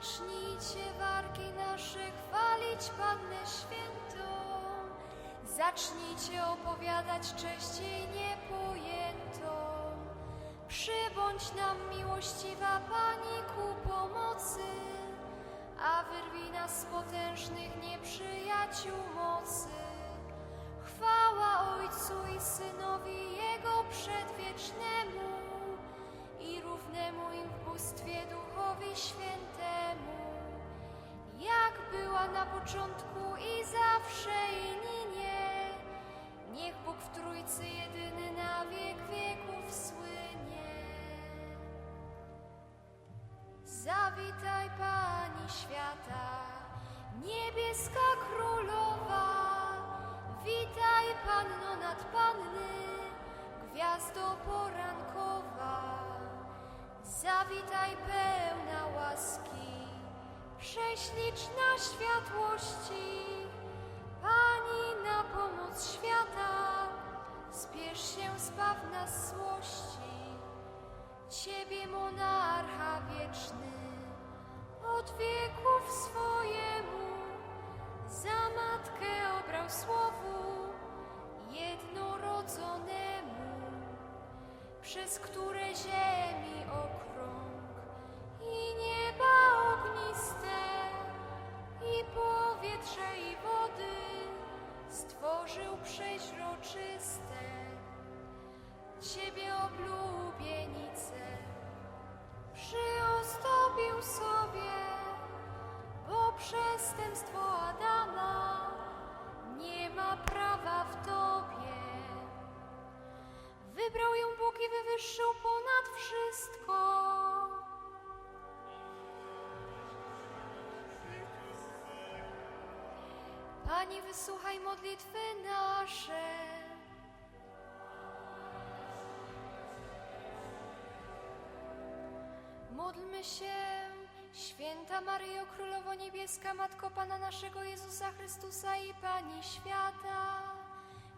Zacznijcie wargi nasze chwalić Pannę Świętą. Zacznijcie opowiadać cześć jej niepojętą. Przybądź nam miłościwa Pani ku pomocy, a wyrwij nas z potężnych nieprzyjaciół mocy. Chwała Ojcu i Synowi Jego przedwiecznemu i równemu im w bóstwie Duchowi Świętemu, jak była na początku i zawsze i ninie. Niech Bóg w Trójcy jedyny na wiek wieków słynie. Zawitaj Pani świata, niebieska królowa. Witaj Panno nad Zawitaj pełna łaski, prześliczna światłości. Pani na pomoc świata, spiesz się zbaw nas złości. Ciebie monarcha wieczny, od wieków swojemu, za matkę obrał słowu jednorodzonemu, przez które ziemi okrąg Pani, wysłuchaj modlitwy nasze. Módlmy się, święta Maryjo Królowo Niebieska, Matko Pana naszego Jezusa Chrystusa i Pani świata,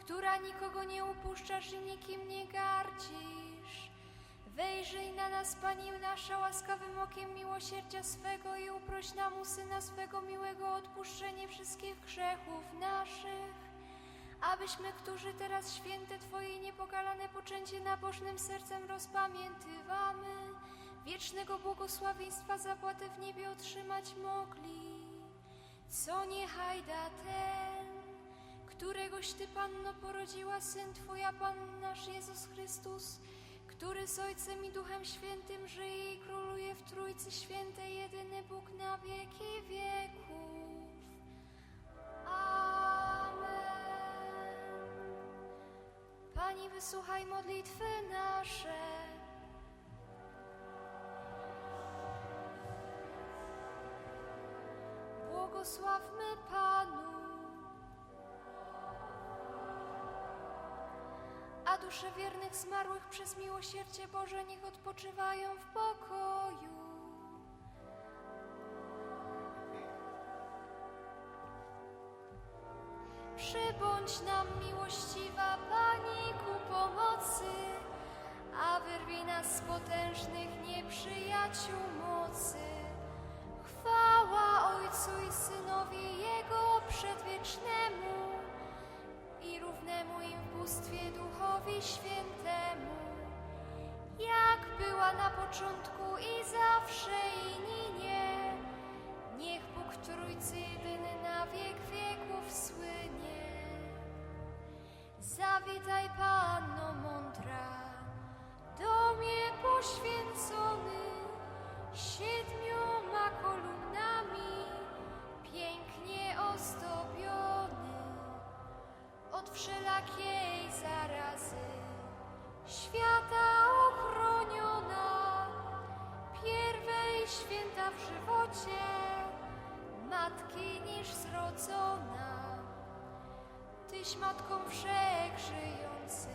która nikogo nie upuszczasz i nikim nie gardzisz. Wejrzyj na nas, Pani nasza, łaskawym okiem miłosierdzia swego i uproś nam u Syna swego miłego odpuszczenie wszystkich grzechów naszych abyśmy, którzy teraz święte Twoje niepokalane poczęcie nabożnym sercem rozpamiętywamy, wiecznego błogosławieństwa zapłatę w niebie otrzymać mogli. Co niechaj da ten, któregoś Ty, Panno, porodziła Syn Twój, a Pan nasz Jezus Chrystus, który z Ojcem i Duchem Świętym żyje i króluje w Trójcy Świętej, jedyny Bóg na wieki wieków. Amen. Pani, wysłuchaj modlitwy nasze. Błogosławmy Panu. Dusze wiernych zmarłych przez miłosierdzie Boże niech odpoczywają w pokoju. Przybądź nam miłościwa Pani ku pomocy, a wyrwij nas z potężnych nieprzyjaciół mocy. Chwała Ojcu i Synowi Jego przedwiecznemu bóstwie Duchowi Świętemu, jak była na początku i zawsze i ninie. Niech Bóg Trójcy jedyny na wiek wieków słynie. Zawitaj Panno mądra, domie poświęcony siedmioma kolumnami, pięknie ozdobiony od wszelakiej zarazy, świata ochroniona, pierwej święta w żywocie, matki niż zrodzona. Tyś matką wszechżyjących,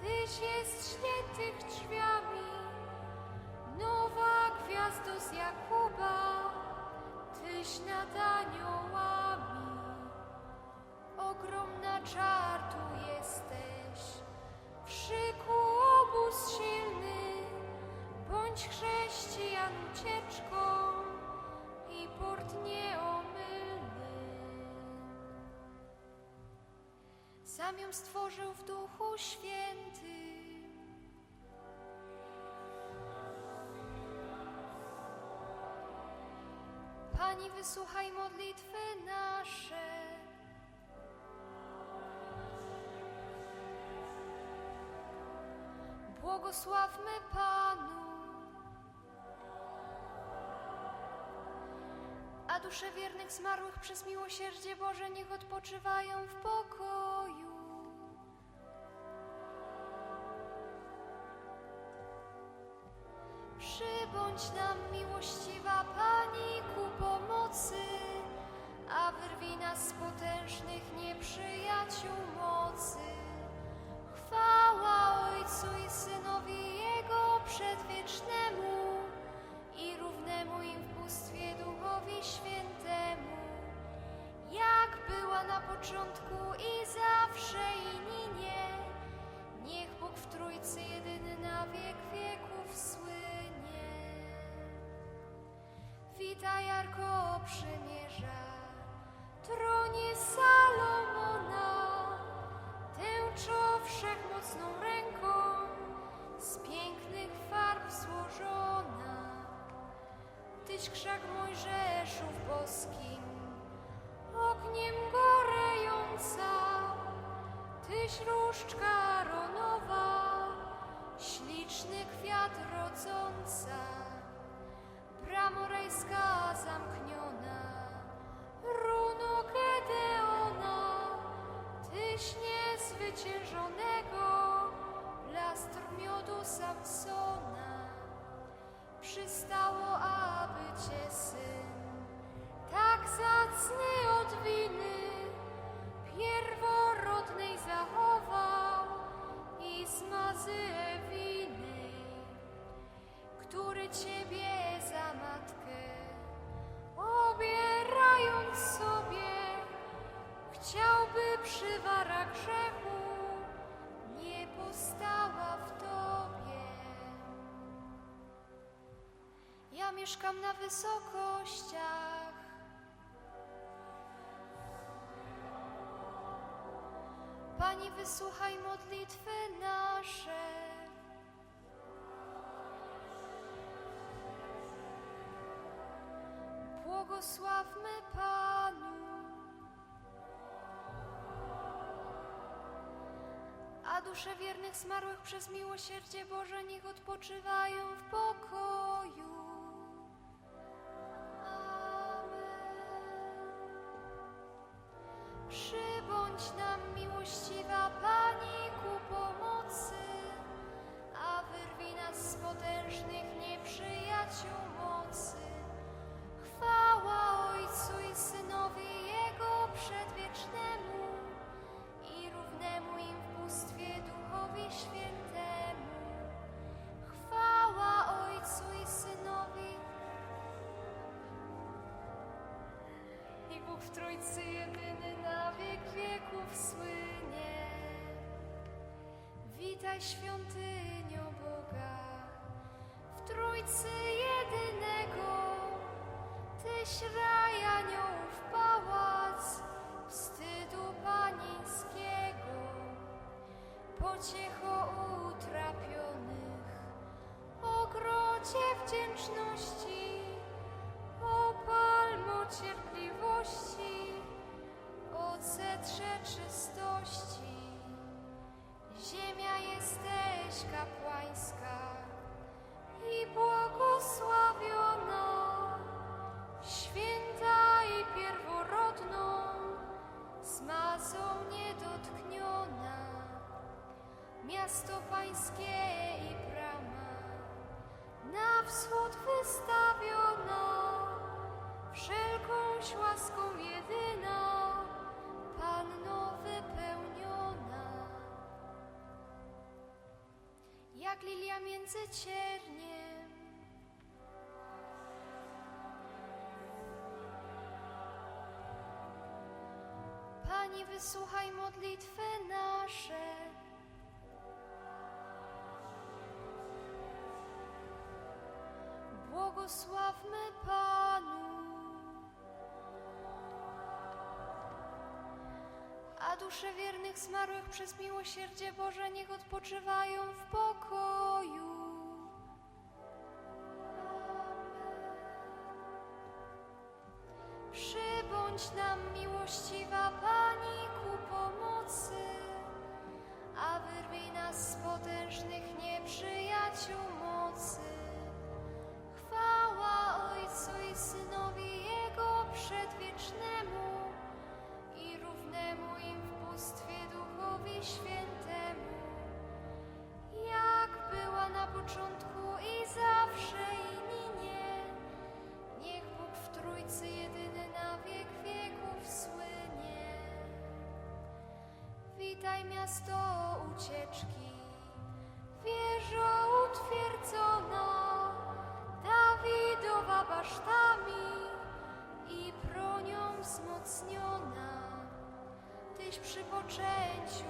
Tyś jest świętych drzwiami, nowa gwiazdo z Jakuba, Tyś nad aniołami, bądź chrześcijan ucieczką, port nieomylny. Sam ją stworzył w Duchu Świętym. Pani, wysłuchaj modlitwy nasze. Błogosławmy Panu. A dusze wiernych zmarłych przez miłosierdzie Boże niech odpoczywają w pokoju. Przybądź nam, miłościwa Pani, ku pomocy, a wyrwij nas z potężnych nieprzyjaciół mocy. Chwała Ojcu i Synowi Jego przedwiecznemu była na początku i zawsze i ninie. Niech Bóg w Trójcy jedyny na wiek wieków słynie. Witaj, Arko Przymierza, tronie Salomona, tęczo wszechmocną ręką, z pięknych farb złożona. Tyś krzak różdżka ronowa, śliczny kwiat rodząca, bramorejska mieszkam na wysokościach. Pani, wysłuchaj modlitwy nasze. Błogosławmy Panu. A dusze wiernych zmarłych przez miłosierdzie Boże niech odpoczywają w pokoju. Potężnych nieprzyjaciół mocy. Chwała Ojcu i Synowi Jego przedwiecznemu i równemu im w bóstwie Duchowi Świętemu. Chwała Ojcu i Synowi i Bóg w Trójcy jedyny na wiek wieków słynie. Witaj świątynio Boga, Trójcy jedynego, Tyś raj aniołów pałac, wstydu panieńskiego, pociecho utrapionych, ogrodzie wdzięczności, o palmo cierpliwości, o cetrze czystości. Ziemia cierniem. Pani, wysłuchaj modlitwy nasze. Błogosławmy Panu. A dusze wiernych zmarłych przez miłosierdzie Boże niech odpoczywają w pokoju. Przybądź nam, miłościwa Pani, miasto ucieczki, wieżo utwierdzona, Dawidowa basztami i bronią wzmocniona. Tyś przy poczęciu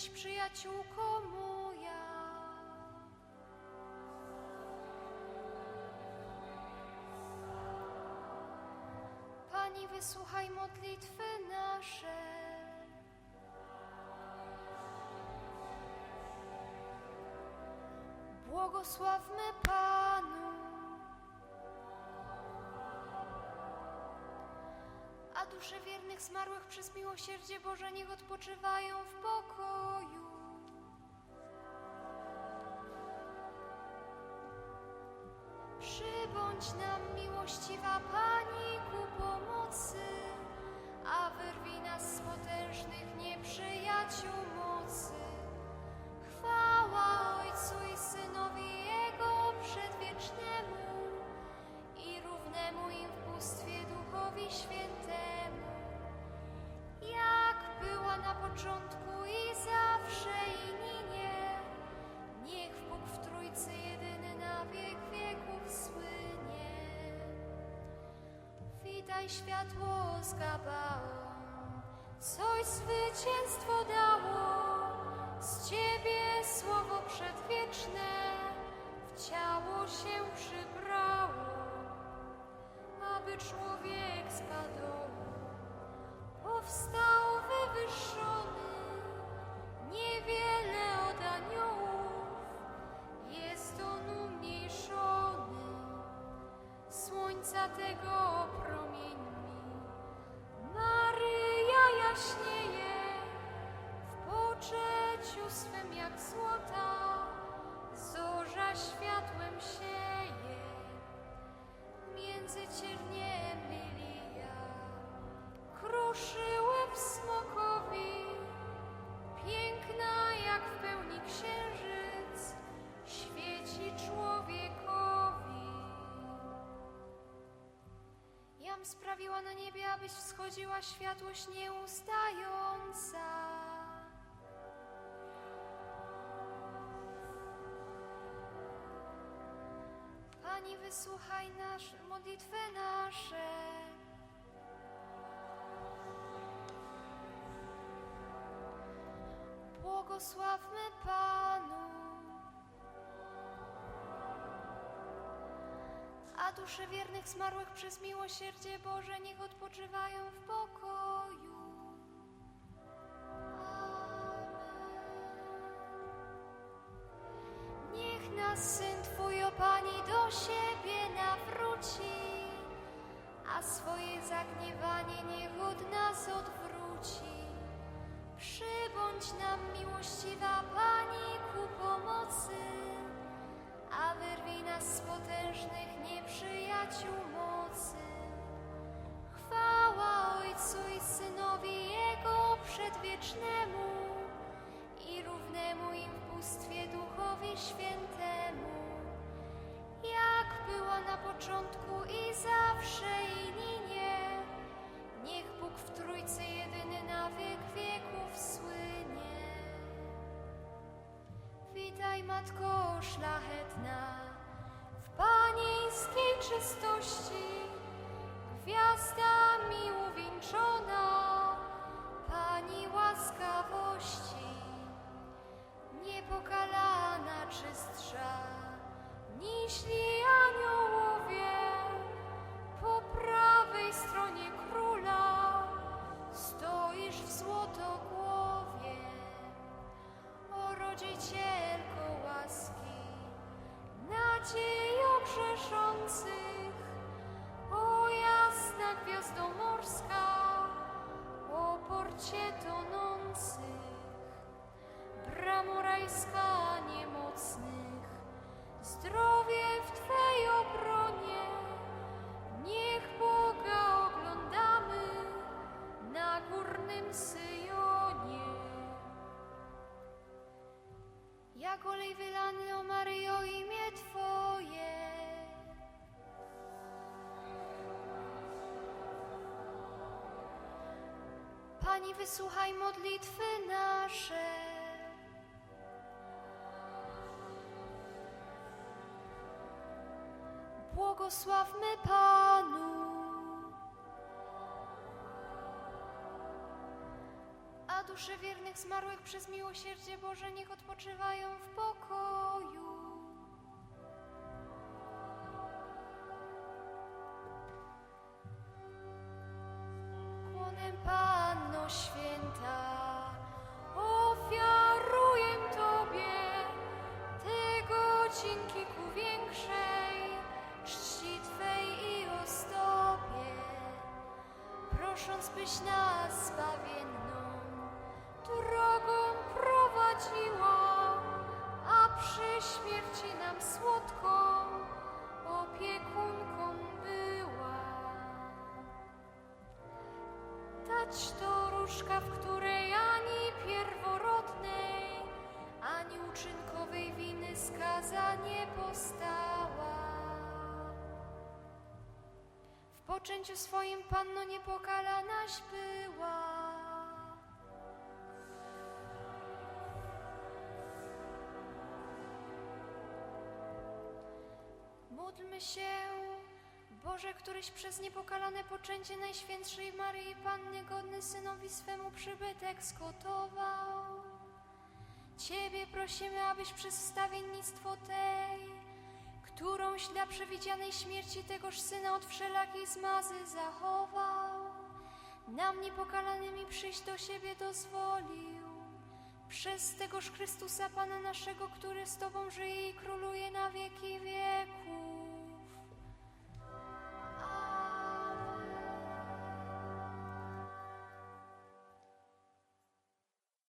jesteś moja. Pani, wysłuchaj modlitwy nasze. Błogosławmy Panu. Dusze wiernych zmarłych przez miłosierdzie Boże niech odpoczywają w pokoju. Przybądź nam, miłościwa Pani, ku pomocy, a wyrwij nas z potężnych nieprzyjaciół mocy. Chwała Ojcu i Synowi światło z Gabaon, coś zwycięstwo dało, z Ciebie słowo przedwieczne w ciało się przybrało, aby człowiek spadł, abyś wschodziła światłość nieustająca. Pani, wysłuchaj nasz, modlitwy nasze. Błogosławmy Panu. Dusze wiernych zmarłych przez miłosierdzie Boże niech odpoczywają w pokoju. Amen. Niech nas Syn Twój, o Pani, do siebie nawróci, a swoje zagniewanie niech od nas odwróci. Przybądź nam, miłościwa Pani, ku pomocy, a wyrwij nas potężnych nieprzyjaciół mocy. Chwała Ojcu i Synowi Jego przedwiecznemu i równemu im w bóstwie Duchowi Świętemu, jak była na początku i zawsze i ninie. Niech Bóg w Trójcy jedyny na wiek wieków słynie. Witaj, Matko szlachetna, panieńskiej czystości, gwiazdami uwieńczona, Pani łaskawości, niepokalana Pani, wysłuchaj modlitwy nasze. Błogosławmy Panu. A dusze wiernych zmarłych przez miłosierdzie Boże niech odpoczywają w pokoju. Prosząc byś nas zbawienną drogą prowadziła, a przy śmierci nam słodką opiekunką była. Dać to różka, w której ani pierworodnej, ani uczynkowej winy skaza nie postała. W poczęciu swoim panno niepokalanaś była. Módlmy się, Boże, któryś przez niepokalane poczęcie Najświętszej Maryi Panny godny synowi swemu przybytek zgotował. Ciebie prosimy, abyś przez wstawiennictwo tej, którąś dla przewidzianej śmierci tegoż syna od wszelakiej zmazy zachował, nam niepokalanymi przyjść do siebie dozwolił. Przez tegoż Chrystusa Pana naszego, który z Tobą żyje i króluje na wieki wieków.